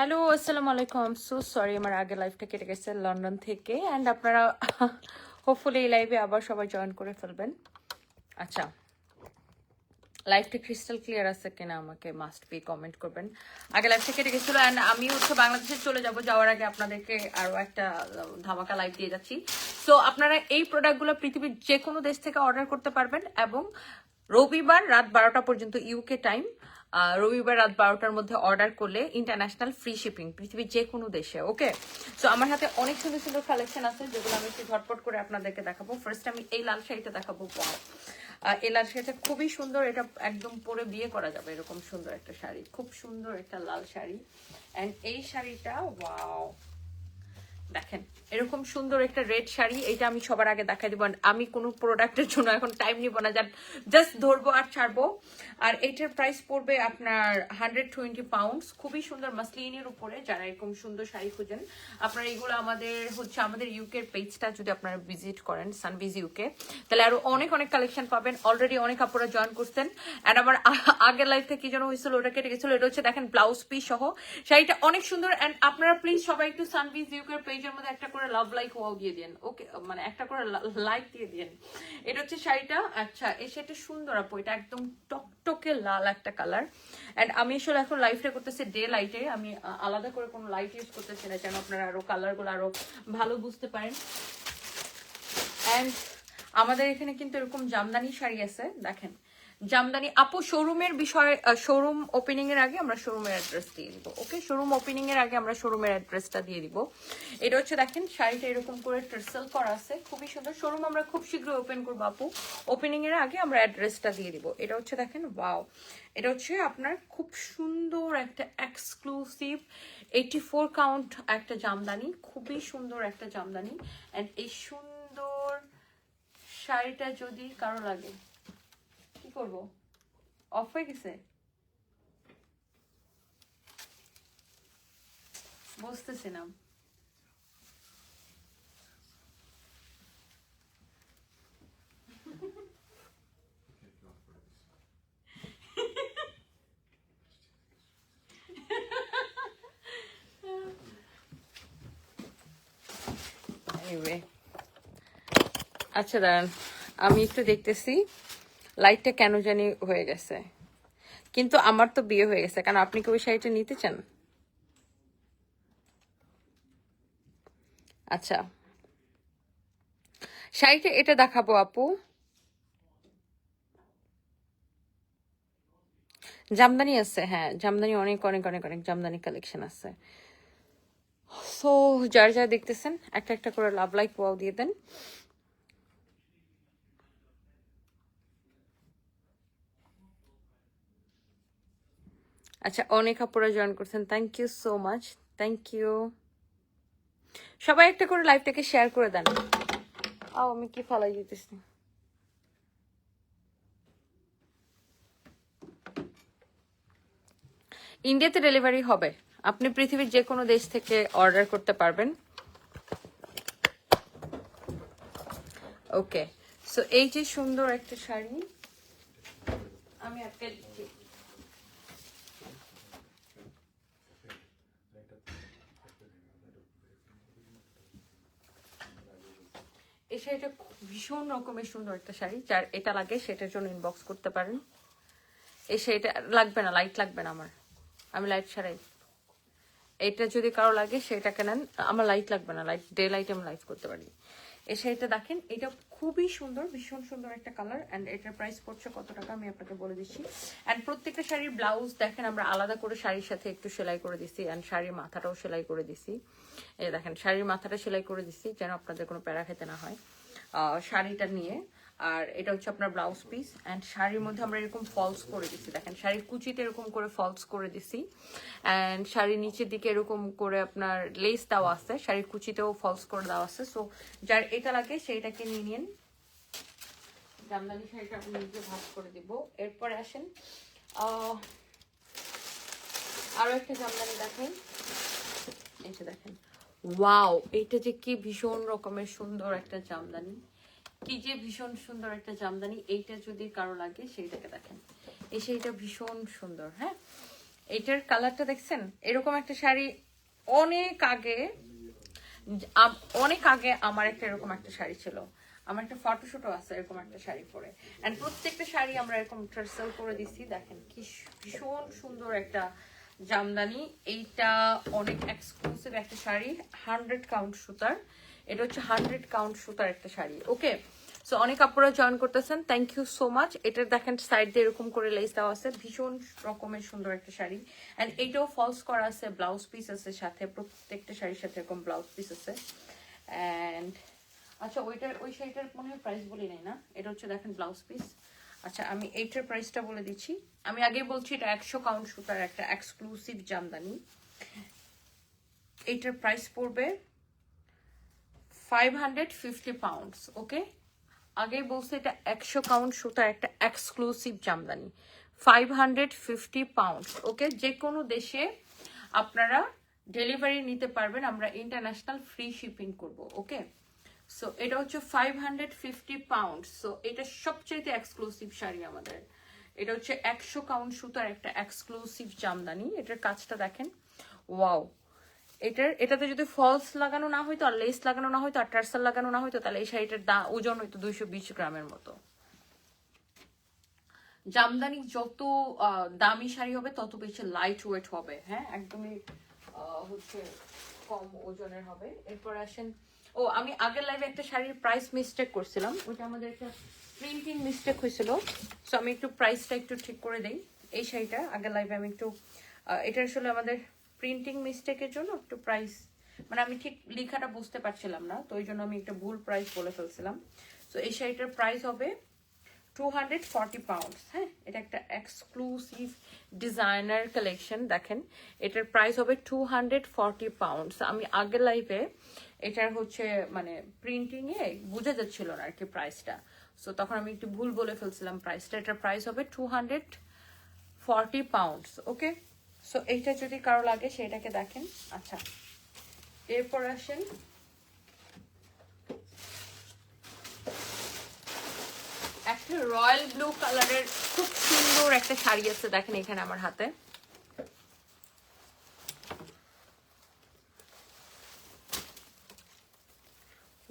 Hello আসসালামু আলাইকুম so sorry আমার আগে লাইভটা কেটে গেছে লন্ডন থেকে। অ্যান্ড আপনারা হোপফুলি এই লাইভে আবার সবাই জয়েন করে ফেলবেন। আচ্ছা লাইভটা ক্রিস্টাল ক্লিয়ার আছে কিনা আমাকে মাস্ট বি কমেন্ট করবেন। আগে লাইভটা কেটে গেছিল অ্যান্ড আমি হচ্ছে বাংলাদেশে চলে যাব, যাওয়ার আগে আপনাদেরকে আরও একটা ধামাকা লাইভ দিয়ে যাচ্ছি। সো আপনারা এই প্রোডাক্টগুলো পৃথিবীর যে কোনো দেশ থেকে অর্ডার করতে পারবেন এবং রবিবার রাত বারোটা পর্যন্ত ইউকে টাইম রবিবার রাত বারোটার মধ্যে অর্ডার করলে ইন্টারন্যাশনাল ফ্রি শিপিং পৃথিবীর যে কোনো দেশে ওকে সো আমার হাতে অনেক সুন্দর সুন্দর কালেকশন আছে, যেগুলো আমি একটু ঝটপট করে আপনাদেরকে দেখাবো। ফার্স্ট আমি এই লাল শাড়িটা দেখাবো! এই লাল শাড়িটা খুবই সুন্দর, এটা একদম পরে বিয়ে করা যাবে, এরকম সুন্দর একটা শাড়ি, খুব সুন্দর একটা লাল শাড়ি। অ্যান্ড এই শাড়িটা ওয়াও দেখেন, এরকম সুন্দর একটা রেড শাড়ি এটা আমি সবার আগে দেখাই দিব। আমি কোনো প্রোডাক্টের জন্য এখন টাইম নিব না জাস্ট ধরবো আর ছাড়বো। আর এটার প্রাইস পড়বে আপনার হান্ড্রেড টোয়েন্টি পাউন্ডস খুবই সুন্দর মাসলিনের উপরে যারা এরকম সুন্দর শাড়ি খুঁজেন, আপনারা এগুলো আমাদের হচ্ছে আমাদের ইউকের পেজটা যদি আপনারা ভিজিট করেন সানবিজ ইউকে তাহলে আরও অনেক অনেক কালেকশন পাবেন। অলরেডি অনেক আপনারা জয়েন করছেন। অ্যান্ড আমার আগের লাইফ থেকে কি যেন হয়েছিল, ওটা কেটে গেছিল, এটা হচ্ছে দেখেন ব্লাউজ পিস সহ। শাড়িটা অনেক সুন্দর। অ্যান্ড আপনারা প্লিজ সবাই একটু সানবিজ ইউকের পেজের মধ্যে একটা করে লাভ লাইক ওয়াও দিয়ে দিন ওকে মানে একটা করে লাইক দিয়ে দিন এটা হচ্ছে শাড়িটা। আচ্ছা এই শাড়িটা সুন্দর আপু, এটা একদম টকটকে লাল একটা কালার অ্যান্ড আমি আসলে এখন লাইফটা করতেছি ডে লাইটে আমি আলাদা করে কোনো লাইট ইউজ করতেছি না, যেন আপনারা আরও কালারগুলো আরও ভালো বুঝতে পারেন। অ্যান্ড আমাদের এখানে কিন্তু এরকম জামদানি শাড়ি আছে, দেখেন। জামদানি আপু শোরুমের বিষয়ে শোরুম ওপেনিং এর আগে আমরা শোরুমের অ্যাড্রেস দিয়ে দিব ওকে শোরুম ওপেনিং এর আগে আমরা শোরুমের অ্যাড্রেসটা দিয়ে দিব। এটা হচ্ছে দেখেন, শাড়িটা এরকম করে টার্সেল করা আছে, খুবই সুন্দর। শোরুম আমরা খুব শীঘ্রই ওপেন করব আপু। ওপেনিং এর আগে আমরা অ্যাড্রেসটা দিয়ে দিব। এটা হচ্ছে দেখেন ওয়াও এটা হচ্ছে আপনার খুব সুন্দর একটা এক্সক্লুসিভ এইটি ফোর কাউন্ট একটা জামদানি, খুবই সুন্দর একটা জামদানি। অ্যান্ড এই সুন্দর শাড়িটা যদি কারও লাগে করব? অফ হয়ে গেছে? বুঝতেছি না. আচ্ছা দাঁড়ান আমি একটু দেখতেছি। লাইটটা কেন জানি হয়ে গেছে। কিন্তু আমার তো বিয়ে হয়ে গেছে। কারণ আপনি কি ওই শাড়িটা নিতে চান? আচ্ছা। শাড়িটা এটা দেখাবো, আপু। জামদানি আছে হ্যাঁ। জামদানি অনেক অনেক অনেক অনেক জামদানি কালেকশন আছে। সো যার যারা দেখতেছেন, একটা একটা করে লাভ লাইক ওয়াও দিয়ে দেন। আচ্ছা অনেক আপুরা জয়েন করছেন। Thank you so much thank you সবাই একটা করে লাইভটাকে শেয়ার করে দেন। আও, আমি কি ফালাই দিতেছি? ইন্ডিয়াতে ডেলিভারি হবে। আপনি পৃথিবীর যে কোনো দেশ থেকে অর্ডার করতে পারবেন। ওকে সো এই যে সুন্দর একটা শাড়ি, আমি আজকে শাড়িটা ভীষণ রকমের সুন্দর একটা শাড়ি, যার এটা লাগে সেটার জন্য ইনবক্স করতে পারেন। এই শাড়িটা লাগবে না লাইট লাগবে না আমার। আমি লাইট ছাড়াই এটা যদি কারও লাগে সেটাকে নেন, আমার লাইট লাগবে না লাইট ডে লাইট আমি লাইট করতে পারি। এই শাড়িটা দেখেন, এটা খুবই সুন্দর, ভীষণ সুন্দর একটা কালার অ্যান্ড এটার প্রাইস পড়ছে কত টাকা আমি আপনাকে বলে দিচ্ছি। অ্যান্ড প্রত্যেকটা শাড়ির ব্লাউজ দেখেন, আমরা আলাদা করে শাড়ির সাথে একটু সেলাই করে দিছি অ্যান্ড শাড়ির মাথাটাও সেলাই করে দিছি। এই দেখেন, শাড়ির মাথাটা সেলাই করে দিছি যেন আপনাদের কোনো প্যারা খেতে না হয়। শাড়িটা নিয়ে আর এটা হচ্ছে আপনার ব্লাউজ পিস অ্যান্ড শাড়ির মধ্যে আমরা এরকম ফলস করে দিছি। দেখেন শাড়ির কুচিতে এরকম করে ফলস করে দিছি। অ্যান্ড শাড়ির নিচের দিকে এরকম করে আপনার লেস দেওয়া আছে শাড়ির কুচিতেও ফলস করে দেওয়া আছে। সো যার এটা লাগে সেইটাকে নিয়ে নিন। জামদানি শাড়িটা আপনি নিজে ভাগ করে দিব। এরপরে আসেন আহ, আরও একটা জামদানি দেখেন। এই দেখেন। ওয়াও এটা যে কি ভীষণ রকমের সুন্দর একটা জামদানি। কি যে ভীষণ সুন্দর একটা জামদানি, এইটা যদি কারও লাগে সেইটাকে দেখেন। এই সেইটা ভীষণ সুন্দর হ্যাঁ? এইটার কালারটা দেখছেন? এরকম একটা শাড়ি অনেক আগে অনেক আগে আমার একটা এরকম একটা শাড়ি ছিল। আমার একটা ফটোশুটও আছে এরকম একটা শাড়ি পরে। এন্ড প্রত্যেকটা শাড়ি আমরা এরকম টার্সেল করে দিছি। দেখেন কি ভীষণ সুন্দর একটা জামদানি। এইটা অনেক এক্সক্লুসিভ একটা শাড়ি হান্ড্রেড কাউন্ট সুতার। এটা হচ্ছে হান্ড্রেড কাউন্ট সুতার একটা শাড়ি, ওকে? সো অনেক আপুরা জয়েন করতেছেন থ্যাংক ইউ সো মাচ এটার দেখেন সাইড দিয়ে এরকম করে লেস দেওয়া আছে, ভীষণ রকমের সুন্দর একটা শাড়ি. অ্যান্ড এইটাও ফলস করা আছে ব্লাউজ পিস আছে সাথে, প্রত্যেকটা শাড়ির সাথে এরকম ব্লাউজ পিস আছে অ্যান্ড আচ্ছা ওইটার, ওই শাড়িটার মনে হয় প্রাইস বলি নাই না? এটা হচ্ছে দেখেন ব্লাউজ পিস আচ্ছা আমি এইটার প্রাইসটা বলে দিচ্ছি। আমি আগে বলছি, এটা একশো কাউন্ট সুতার একটা এক্সক্লুসিভ জামদানি। এইটার প্রাইস পড়বে five hundred fifty pounds okay আগে বলছে এটা একশো কাউন্ট সুতার একটা exclusive Jamdani. Five hundred fifty pounds okay যে কোনো দেশে আপনারা ডেলিভারি নিতে পারবেন, আমরা ইন্টারন্যাশনাল ফ্রি শিপিং করব ওকে সো এটা হচ্ছে five hundred fifty pound so এটা সবচেয়ে এক্সক্লুসিভ শাড়ি আমাদের। এটা হচ্ছে একশো কাউন্ট সুতার একটা এক্সক্লুসিভ জামদানি, এটার কাজটা দেখেন। ওয়াও এটার, এটাতে যদি ফলস লাগানো না হইতো আর লেস লাগানো না হইতো আর টার্সাল লাগানো না হইতো, তাহলে এই শাড়িটার দা ওজন হইতো দুইশো বিশ গ্রামের মতো। জামদানি যত দামি শাড়ি হবে, তত বেশি লাইট ওয়েট হবে হ্যাঁ? একদমই হচ্ছে কম ওজনের হবে। এরপর আসেন, ও, আমি আগের লাইভে একটা শাড়ির প্রাইস মিস্টেক করছিলাম। ওটা আমাদের একটা প্রিন্টিং মিস্টেক হয়েছিল। সো আমি একটু প্রাইসটা একটু ঠিক করে দেই। এই শাড়িটা আগের লাইভে আমি একটু এটা আসলে আমাদের প্রিন্টিং মিস্টেকের জন্য একটু প্রাইস মানে আমি ঠিক লেখাটা বুঝতে পারছিলাম না, তো ওই জন্য আমি একটা ভুল প্রাইস বলে ফেলছিলাম। সো এই শাড়িটার প্রাইস হবে টু হান্ড্রেড ফর্টি পাউন্ডস হ্যাঁ? এটা একটা এক্সক্লুসিভ ডিজাইনার কালেকশন দেখেন। এটার প্রাইস হবে টু হান্ড্রেড ফর্টি পাউন্ডস আমি আগের লাইফে এটার হচ্ছে মানে প্রিন্টিং এ বোঝা যাচ্ছিল না আর কি প্রাইসটা সো তখন আমি একটু ভুল বলে ফেলছিলাম প্রাইসটা এটার প্রাইস হবে two hundred forty pounds okay so এইটা যদি কারও লাগে সেটাকে দেখেন। আচ্ছা। এরপর আসেন। একটা রয়্যাল ব্লু কালারের খুব সুন্দর একটা শাড়ি আছে, দেখেন এখানে আমার হাতে।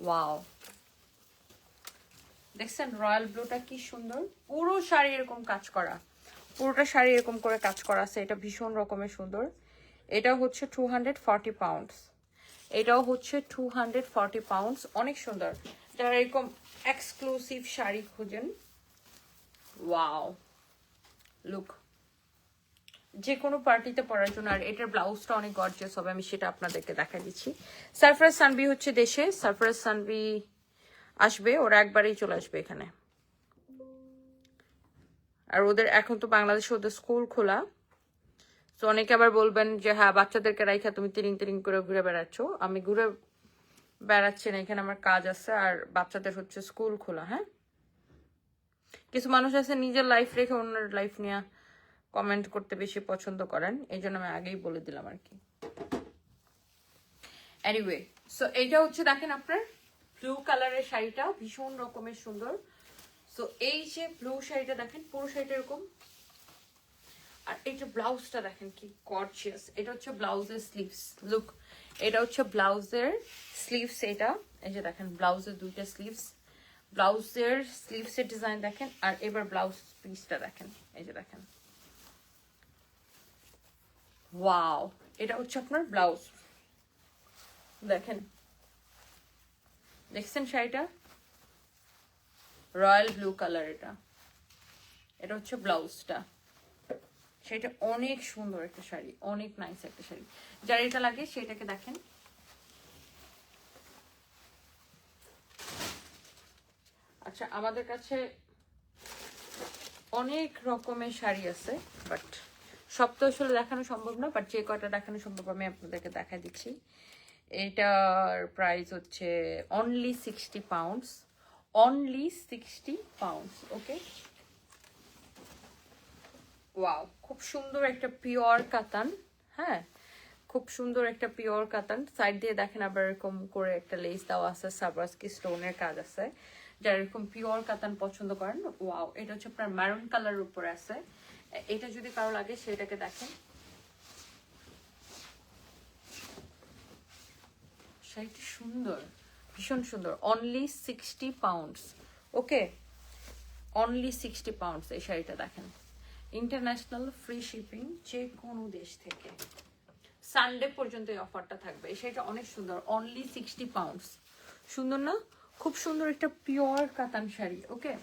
ওয়াও। দেখছেন রয়্যাল ব্লুটা কি সুন্দর? পুরো শাড়ি এরকম কাজ করা। পুরোটা শাড়ি এরকম করে কাজ করা আছে। এটা ভীষণ রকমের সুন্দর। এটা হচ্ছে টু হান্ড্রেড ফর্টি পাউন্ডস এটাও হচ্ছে টু হান্ড্রেড ফর্টি পাউন্ডস অনেক সুন্দর। যারা এরকম এক্সক্লুসিভ শাড়ি খুঁজেন ওয়াও লুক যে কোনো পার্টিতে পরার জন্য, আর এটার ব্লাউজটা অনেক গর্জিয়াস হবে, আমি সেটা আপনাদেরকে দেখা দিচ্ছি। সারফরাজ সানবি হচ্ছে দেশে। সারফরাজ সানবি আসবে, ওরা একবারেই চলে আসবে এখানে। আর ওদের এখন তো বাংলাদেশে ওদের স্কুল খোলা। তো অনেকে আবার বলবেন যে হ্যাঁ বাচ্চাদেরকে রাইখা তুমি তিরিং তিরিং করে ঘুরে বেড়াচ্ছ। আমি ঘুরে বেড়াচ্ছি না, এখানে আমার কাজ আছে আর বাচ্চাদের হচ্ছে স্কুল খোলা হ্যাঁ? কিছু মানুষ আছে নিজের লাইফ রেখে অন্যের লাইফ নিয়ে কমেন্ট করতে বেশি পছন্দ করেন। এই জন্য আমি আগেই বলে দিলাম আর কি। এনিওয়ে সো এইটা হচ্ছে দেখেন আপনার ব্লু কালারের শাড়িটা, ভীষণ রকমের সুন্দর। সো এই যে ব্লু শাড়িটা দেখেন, পুরো শাড়িটা এরকম। আর এইটা ব্লাউজটা দেখেন, কি গর্জিয়াস এটা হচ্ছে ব্লাউজের স্লিভস লুক এটা হচ্ছে ব্লাউজের স্লিভস এটা। এই যে দেখেন ব্লাউজের দুইটা স্লিভস ব্লাউজের স্লিভসের ডিজাইন দেখেন, আর এবার ব্লাউজ পিসটা দেখেন। এই যে দেখেন। ওয়াও এটা হচ্ছে আপনার ব্লাউজ দেখেন। দেখছেন শাড়িটা? রয়্যাল ব্লু কালার এটা। এটা হচ্ছে ব্লাউজটা। সেটা অনেক সুন্দর একটা শাড়ি, অনেক নাইস একটা শাড়ি। যার এটা লাগে সেটাকে দেখেন। আচ্ছা আমাদের কাছে অনেক রকমের শাড়ি আছে বাট সব তো আসলে দেখানো সম্ভব না বাট যে কয়টা দেখানো সম্ভব আমি আপনাদেরকে দেখা দিচ্ছি। এটার প্রাইস হচ্ছে only sixty pounds only sixty pounds okay wow খুব সুন্দর একটা পিওর কাতান হ্যাঁ? খুব সুন্দর একটা পিওর কাতান সাইড দিয়ে দেখেন আবার এরকম করে একটা লেস দেওয়া আছে সাবাস্কি স্টোনের কাজ আছে। যারা এরকম পিওর কাতান পছন্দ করেন ওয়াও এটা হচ্ছে আপনার ম্যারুন কালারের উপর আছে। এটা যদি কারও লাগে, সেটাকে দেখেন। শাড়িটি সুন্দর। ভীষণ সুন্দর। Only sixty pounds okay only sixty pounds এই শাড়িটা দেখেন। ইন্টারন্যাশনাল ফ্রি শিপিং যে কোনো দেশ থেকে। সানডে পর্যন্ত এই অফারটা থাকবে। এই শাড়িটা অনেক সুন্দর। অনলি সিক্সটি পাউন্ডস সুন্দর না? খুব সুন্দর একটা পিওর কাতান শাড়ি। ওকে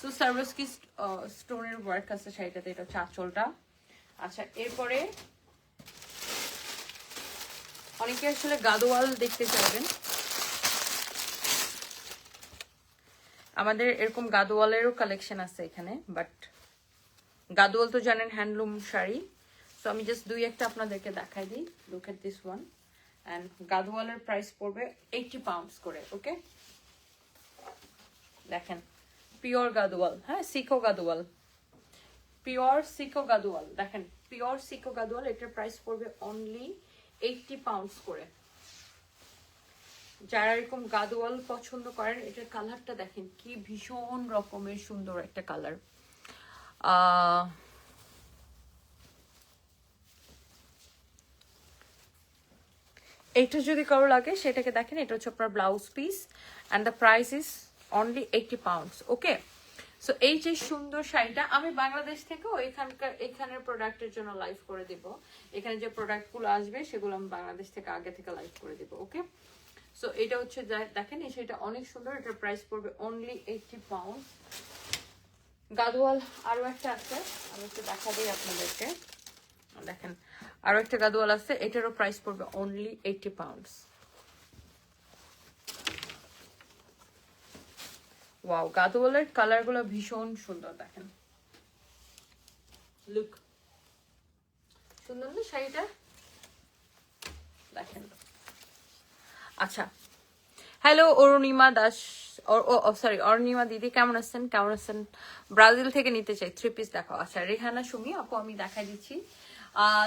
সো সার্ভিস কি স্টোনের ওয়ার্ক আছে শাড়িটাতে। এটা হচ্ছে আঁচলটা। আচ্ছা এরপরে অনেকে আসলে গাদোয়াল দেখতে চাইবেন। আমাদের এরকম গাদোয়ালেরও কালেকশন আছে এখানে বাট গাদোয়াল তো জানেন হ্যান্ডলুম শাড়ি। সো আমি জাস্ট দুই একটা আপনাদেরকে দেখাই দিই। Look at this one and গাদোয়ালের price পড়বে এইটি পাউন্ডস করে ওকে দেখেন পিওর গাদোয়াল হ্যাঁ সিকো গাদোয়াল। পিওর সিকো গাদোয়াল, দেখেন পিওর সিকো গাদোয়াল, এটার প্রাইস পড়বে অনলি এইটটি পাউন্ডস করে। যারা এরকম গাদোয়াল পছন্দ করেন, এটার কালারটা দেখেন, কি ভীষণ রকমের সুন্দর একটা কালার। এটা যদি কারও লাগে, সেটাকে দেখেন, এটা হচ্ছে আপনার blouse piece and the price is only eighty pounds okay so এই যে সুন্দর শাড়িটা, আমি বাংলাদেশ থেকেও এখানকার, এখানের প্রোডাক্টের জন্য লাইভ করে দিব। এখানে যে প্রোডাক্টগুলো আসবে, সেগুলো আমি বাংলাদেশ থেকে আগে থেকে লাইভ করে দিব ওকে সো এটা হচ্ছে দেখেন, এই শাড়িটা অনেক সুন্দর। এটার প্রাইস পড়বে অনলি এইটটি পাউন্ড গাদোয়াল আরও একটা আছে। আমি একটু দেখা দিই আপনাদেরকে। দেখেন, আরও একটা গাদোয়াল আছে। এটারও প্রাইস পড়বে অনলি এইটটি পাউন্ডস ওয়াও গাদোয়ালের কালারগুলো ভীষণ সুন্দর, দেখেন। লুক সুন্দর না শাড়িটা দেখেন আচ্ছা। হ্যালো অরুণিমা দাস। সরি অরুণিমা দিদি, কেমন আছেন? কেমন আছেন? ব্রাজিল থেকে নিতে চাই থ্রি পিস দেখাও। আচ্ছা রেহানা সুমি, আপু, আমি দেখাই দিচ্ছি।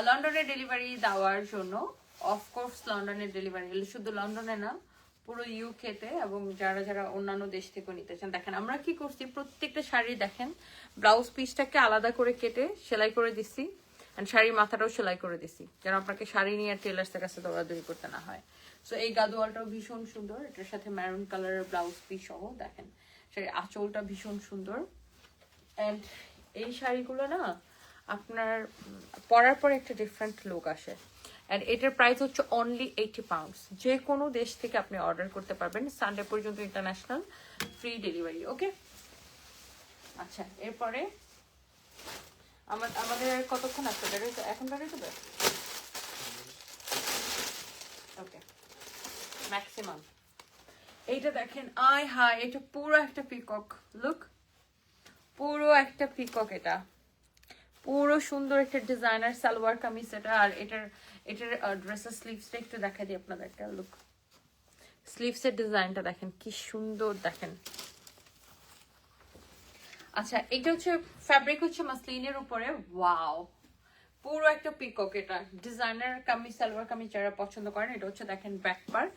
লন্ডনে ডেলিভারি দেওয়ার জন্য অফকোর্স লন্ডনের ডেলিভারি শুধু লন্ডনে না, পুরো ইউকেতে এবং যারা যারা অন্যান্য দেশ থেকেও নিতে চান, দেখেন, আমরা কি করছি, প্রত্যেকটা শাড়ি দেখেন ব্লাউজ পিসটাকে আলাদা করে কেটে সেলাই করে দিচ্ছি অ্যান্ড শাড়ির মাথাটাও সেলাই করে দিছি, যেন আপনাকে শাড়ি নিয়ে টেলার্সের কাছে দৌড়াদৌড়ি করতে না হয়। সো এই গাদোয়ালটাও ভীষণ সুন্দর। এটার সাথে ম্যারুন কালারের ব্লাউজ পিস সহ দেখেন। শাড়ির আঁচলটা ভীষণ সুন্দর। অ্যান্ড এই শাড়িগুলো না, আপনার পরার পরে একটা ডিফারেন্ট লুক আসে। অ্যান্ড এটার প্রাইস হচ্ছে অনলি এইটি পাউন্ডস যে কোনো দেশ থেকে আপনি অর্ডার করতে পারবেন। সানডে পর্যন্ত ইন্টারন্যাশনাল ফ্রি ডেলিভারি ওকে আচ্ছা এরপরে আমা- আমাদের কতক্ষণ তো- এখন বেরোয় যাবে ওকে ম্যাক্সিমাম এইটা দেখেন, আয় হায়, এটা পুরো একটা পিকক লুক পুরো একটা পিকক এটা। পুরো সুন্দর একটা ডিজাইনার সালোয়ার কামিজ এটা, আর এটার এটার ড্রেসের স্লিভসটা একটু দেখা দিই আপনাদেরকে লুক স্লিভসের ডিজাইনটা দেখেন, কি সুন্দর দেখেন। আচ্ছা এটা হচ্ছে ফ্যাব্রিক হচ্ছে মাসলিনের উপরে ওয়াও পুরো একটা পিকক এটা। ডিজাইনার কামিজ, সালোয়ার কামিজ যারা পছন্দ করেন, এটা হচ্ছে দেখেন ব্যাক পার্ট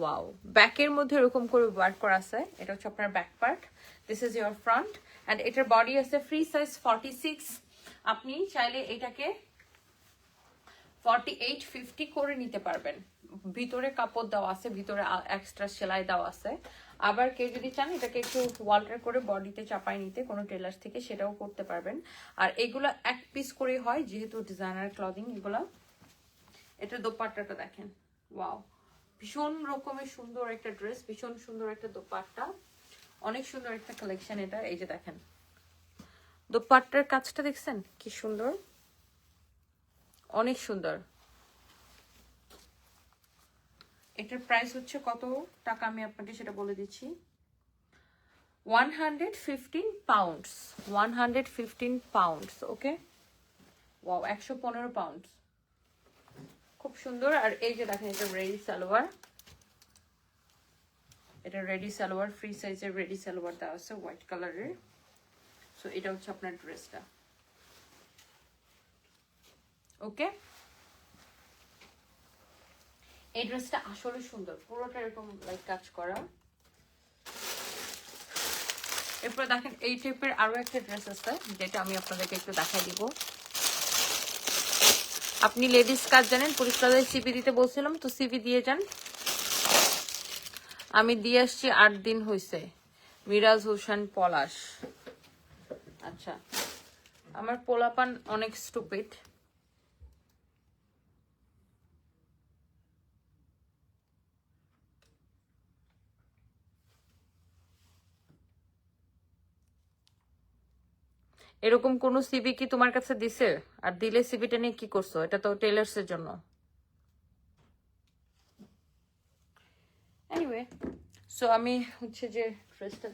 ওয়াও ব্যাকের মধ্যে এরকম করে ওয়ার্ক করা আছে। এটা হচ্ছে আপনার back part this is your front and এটার বডি আছে ফ্রি সাইজ ফর্টি সিক্স আপনি চাইলে এটাকে ফর্টি এইট ফিফটি করে নিতে পারবেন। ভিতরে কাপড় দেওয়া আছে, ভিতরে এক্সট্রা সেলাই দেওয়া আছে। আবার কেউ যদি চান, এটাকে একটু ওয়াল্টার করে বডিতে চাপাই নিতে, কোনো টেলার থেকে সেটাও করতে পারবেন। আর এগুলো এক পিস করে হয়, যেহেতু ডিজাইনার ক্লদিং এগুলো। এটা দোপাট্টাটা দেখেন। ওয়াও ভীষণ রকমের সুন্দর একটা ড্রেস ভীষণ সুন্দর একটা দোপাট্টা। অনেক সুন্দর একটা কালেকশন এটা, এই যে দেখেন। দোপাট্টার কাজটা দেখছেন? কি সুন্দর। অনেক সুন্দর। এটার প্রাইস হচ্ছে কত? টাকা আমি আপনাকে সেটা বলে দিচ্ছি। One hundred fifteen pounds one hundred fifteen pounds okay wow একশো পনেরো পাউন্ডস খুব সুন্দর। আর এই যে দেখেন, এটা রেডি সালোয়ার। এটা রেডি সালোয়ার ফ্রি সাইজের রেডি সালোয়ার দেওয়া আছে হোয়াইট কালারের সো এটা হচ্ছে আপনার ড্রেসটা ওকে এই ড্রেসটা আসলে সুন্দর। পুরোটা এরকম লাইক কাজ করা। এরপর দেখেন, এই টাইপের আরও একটা ড্রেস আছে, যেটা আমি আপনাদেরকে একটু দেখাই দিব। আপনি লেডিস কাজ জানেন পুলিশ সিভি দিতে বলছিলাম, তো সিভি দিয়ে যান। আমি দিয়ে আসছি আট দিন হয়েছে মিরাজ হোসেন পলাশ। আচ্ছা। আমার পোলাপান অনেক স্টুপিড এরকম কোন সিবি কি তোমার কাছে দিছে? আর দিলে সিবিটা নিয়ে কি করছ? এটা তো টেলার্স এর জন্য। এনিওয়ে সো আমি হচ্ছে যে ড্রেসটা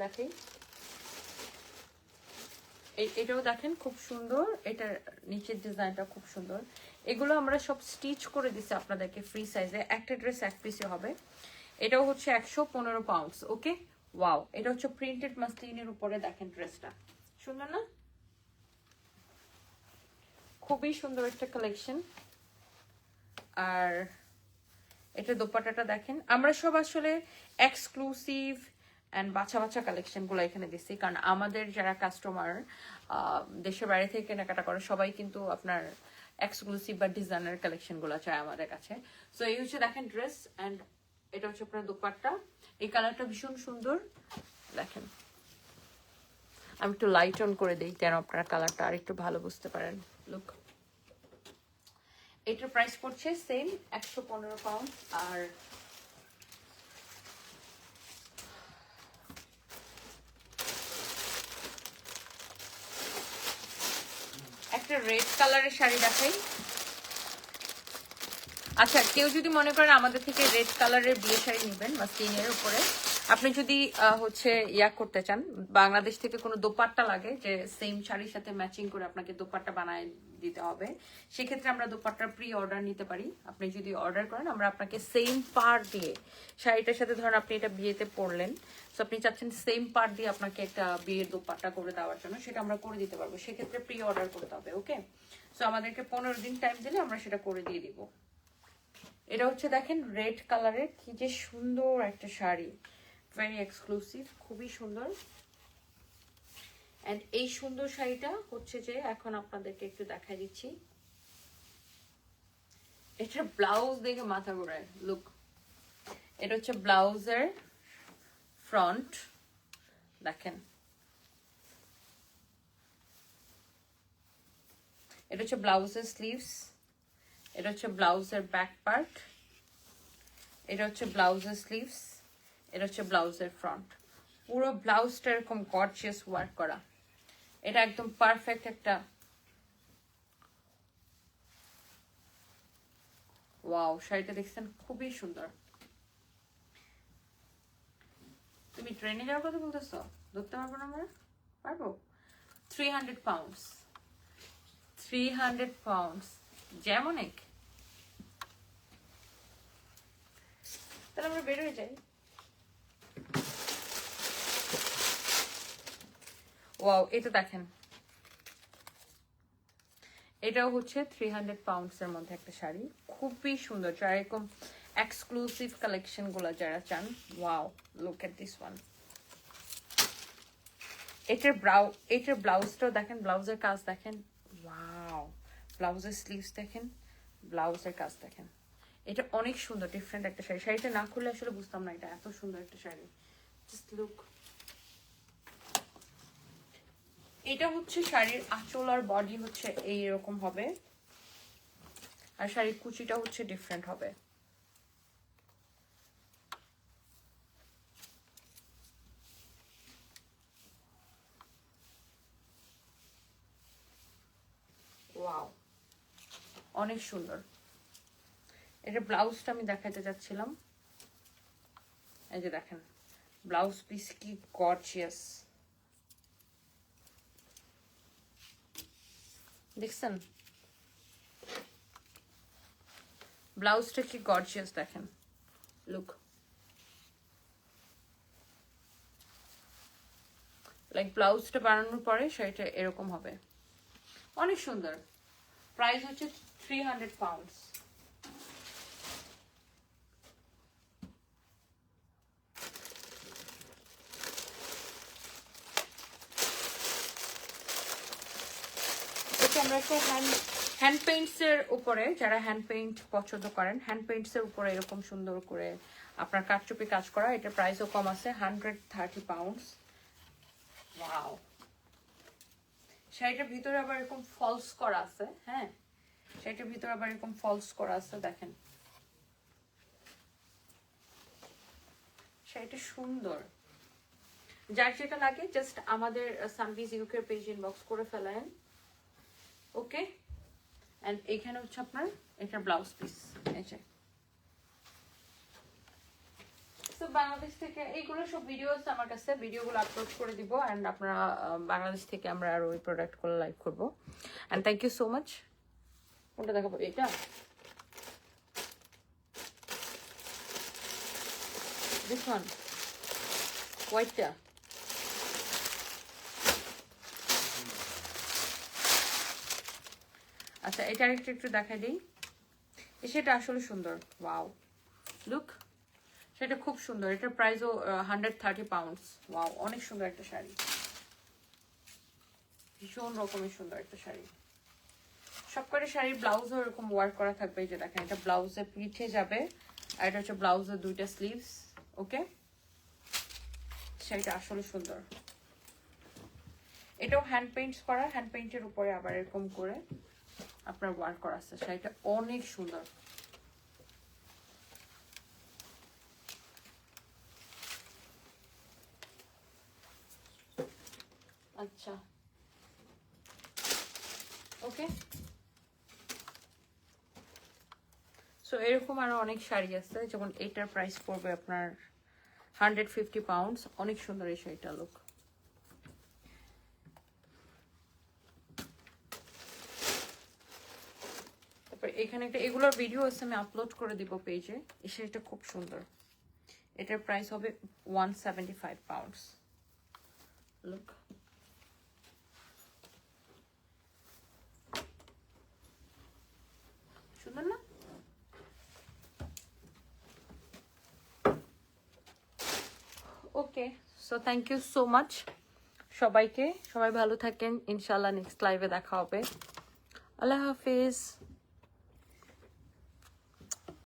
এই- এটাও দেখেন খুব সুন্দর। এটার নিচের ডিজাইনটা খুব সুন্দর। এগুলো আমরা সব স্টিচ করে দিছি আপনাদেরকে ফ্রি সাইজে একটা ড্রেস এক পিসে হবে। এটাও হচ্ছে একশো পনেরো পাউন্ডস ওকে ওয়াও এটা হচ্ছে প্রিন্টেড মাসলিনের উপরে দেখেন ড্রেসটা সুন্দর না? খুবই সুন্দর একটা কালেকশন আর এটা দোপাটাটা দেখেন। আমরা সব আসলে এক্সক্লুসিভ অ্যান্ড বাছা বাছা কালেকশনগুলো এখানে দিচ্ছি। কারণ আমাদের যারা কাস্টমার দেশের বাইরে থেকে কেনাকাটা করে, সবাই কিন্তু আপনার এক্সক্লুসিভ বা ডিজাইনার কালেকশনগুলো চায় আমাদের কাছে। সো এই হচ্ছে দেখেন ড্রেস অ্যান্ড এটা হচ্ছে আপনার দোপাট্টা। এই কালারটা ভীষণ সুন্দর। দেখেন। আমি একটু লাইট অন করে দিই যেন আপনার কালারটা আর একটু ভালো বুঝতে পারেন। লুক এটার প্রাইস পড়ছে সেম একশো পনেরো পাউন্ড আর একটা রেড কালারের শাড়ি দেখাই। আচ্ছা কেউ যদি মনে করেন আমাদের থেকে রেড কালারের বিয়ে শাড়ি নেবেন বা স্কিনের উপরে আপনি যদি হচ্ছে ইয়া করতে চান, বাংলাদেশ থেকে কোনো দোপাট্টা লাগে যে সেম শাড়ির সাথে ম্যাচিং করে আপনাকে দোপাট্টা বানায় দিতে হবে, সেক্ষেত্রে আমরা দোপাট্টার প্রি অর্ডার নিতে পারি। আপনি যদি অর্ডার করেন, আমরা আপনাকে সেম পার দিয়ে, শাড়িটার সাথে ধরেন আপনি এটা বিয়েতে পরলেন তো আপনি চাচ্ছেন সেম পার দিয়ে আপনাকে একটা বিয়ের দোপাট্টা করে দেওয়ার জন্য, সেটা আমরা করে দিতে পারব। সেক্ষেত্রে প্রি অর্ডার করতে হবে ওকে সো আমাদেরকে পনেরো দিন টাইম দিলে আমরা সেটা করে দিয়ে দিব। এটা হচ্ছে দেখেন রেড কালারের কি যে সুন্দর একটা শাড়ি। ভেরি এক্সক্লুসিভ খুবই সুন্দর। এন্ড এই সুন্দর শাড়িটা হচ্ছে যে এখন আপনাদেরকে একটু দেখাই দিচ্ছি। এটা ব্লাউজ দেখে মাথা ঘোরায় লুক এটা হচ্ছে ব্লাউজের ফ্রন্ট দেখেন। এটা হচ্ছে ব্লাউজের স্লিভস এটা হচ্ছে ব্লাউজের ব্যাক পার্ট এটা হচ্ছে ব্লাউজের স্লিভস এটা হচ্ছে ব্লাউজের ফ্রন্ট পুরো ব্লাউজটা এরকম গর্জিয়াস ওয়ার্ক করা। এটা একদম পারফেক্ট একটা ওয়াও শাড়িটা দেখছেন খুবই সুন্দর। তুমি ট্রেনে যাওয়ার কথা বলতেছো? ধরতে পারব না আমরা? পারব? Three hundred pounds three hundred pounds যেমন এক। তাহলে আমরা বের হয়ে যাই। ওয়াও এটা দেখেন। এটাও হচ্ছে থ্রি হান্ড্রেড পাউন্ডস এর মধ্যে একটা শাড়ি। খুবই সুন্দর। যারা এরকম এক্সক্লুসিভ কালেকশনগুলো যারা চান wow look at this one এটার ব্রাউ এটার ব্লাউজটাও দেখেন ব্লাউজের কাজ দেখেন ওয়াও ব্লাউজের স্লিভস দেখেন ব্লাউজের কাজ দেখেন। এটা অনেক সুন্দর ডিফারেন্ট একটা শাড়ি। শাড়িটা না খুললে আসলে বুঝতাম না, এটা এত সুন্দর একটা শাড়ি। জাস্ট লুক এটা হচ্ছে শাড়ির আঁচল আর বডি হচ্ছে এই এরকম হবে। আর শাড়ির কুচিটা হচ্ছে ডিফারেন্ট হবে। ওয়াও অনেক সুন্দর। এটা ব্লাউজটা আমি দেখাতে যাচ্ছিলাম। এই যে দেখেন, ব্লাউজ পিস কি গর্জিয়াস দেখছেন? ব্লাউজটা কি গর্জিয়াস দেখেন। লুক লাইক ব্লাউজটা বানানোর পরে শাড়িটা এরকম হবে। অনেক সুন্দর। প্রাইস হচ্ছে three hundred pounds hand hand পেইন্টসের উপরে যারা হ্যান্ড পেইন্ট পছন্দ করেন হ্যান্ড পেইন্টসের উপরে এরকম সুন্দর করে আপনার কাঠচুপি কাজ করা, এটার প্রাইসও কম আছে হান্ড্রেড থার্টি পাউন্ডস ওয়াও শাড়িটার ভিতরে আবার এরকম ফলস করা আছে হ্যাঁ? শাড়িটার ভিতরে আবার এরকম ফলস করা আছে, দেখেন। শাড়িটা সুন্দর। যার যেটা লাগে জাস্ট আমাদের সানবিজ ইউকের পেজ ইনবক্স করে ফেলেন। ওকে অ্যান্ড এখানে হচ্ছে আপনার এটা ব্লাউজ পিস এই যে। তো বাংলাদেশ থেকে এইগুলো সব ভিডিওস আমার কাছে ভিডিওগুলো আপলোড করে দিব অ্যান্ড আপনারা বাংলাদেশ থেকে আমরা আরও ওই প্রোডাক্টগুলো লাইভ করব। And thank you so much কোনটা দেখাবো? এটা দিস ওয়ান হোয়াইটটা আচ্ছা এটা আরেকটু একটু দেখাই দিই। সেটা আসলে সুন্দর। ওয়াও লুক সেটা খুব সুন্দর। এটার প্রাইসও হান্ড্রেড থার্টি পাউন্ডস ওয়াও অনেক সুন্দর একটা শাড়ি। ভীষণ রকমের সুন্দর একটা শাড়ি। সবকটা শাড়ির ব্লাউজও এরকম ওয়ার্ক করা থাকবে। যে দেখেন, এটা ব্লাউজে পিঠে যাবে আর এটা হচ্ছে ব্লাউজের দুইটা স্লিভস ওকে শাড়িটা আসলে সুন্দর। এটাও হ্যান্ড পেইন্টস করা হ্যান্ড পেইন্টের উপরে আবার এরকম করে। আপনার ওয়ার্ক করা আছে। শাড়িটা অনেক সুন্দর। আচ্ছা। ওকে। সো এরকম আরও অনেক শাড়ি আছে, যেমন এটার প্রাইস পড়বে আপনার হান্ড্রেড ফিফটি পাউন্ডস অনেক সুন্দর এই শাড়িটা লুক তারপর এখানে একটা এগুলোর ভিডিও আছে, আমি আপলোড করে দিব পেজে এই শাড়িটা খুব সুন্দর। এটার প্রাইস হবে one seventy five pounds look সুন্দর না? Okay so thank you so much সবাইকে। সবাই ভালো থাকেন। ইনশাল্লাহ নেক্সট লাইভে দেখা হবে। আল্লাহ হাফিজ।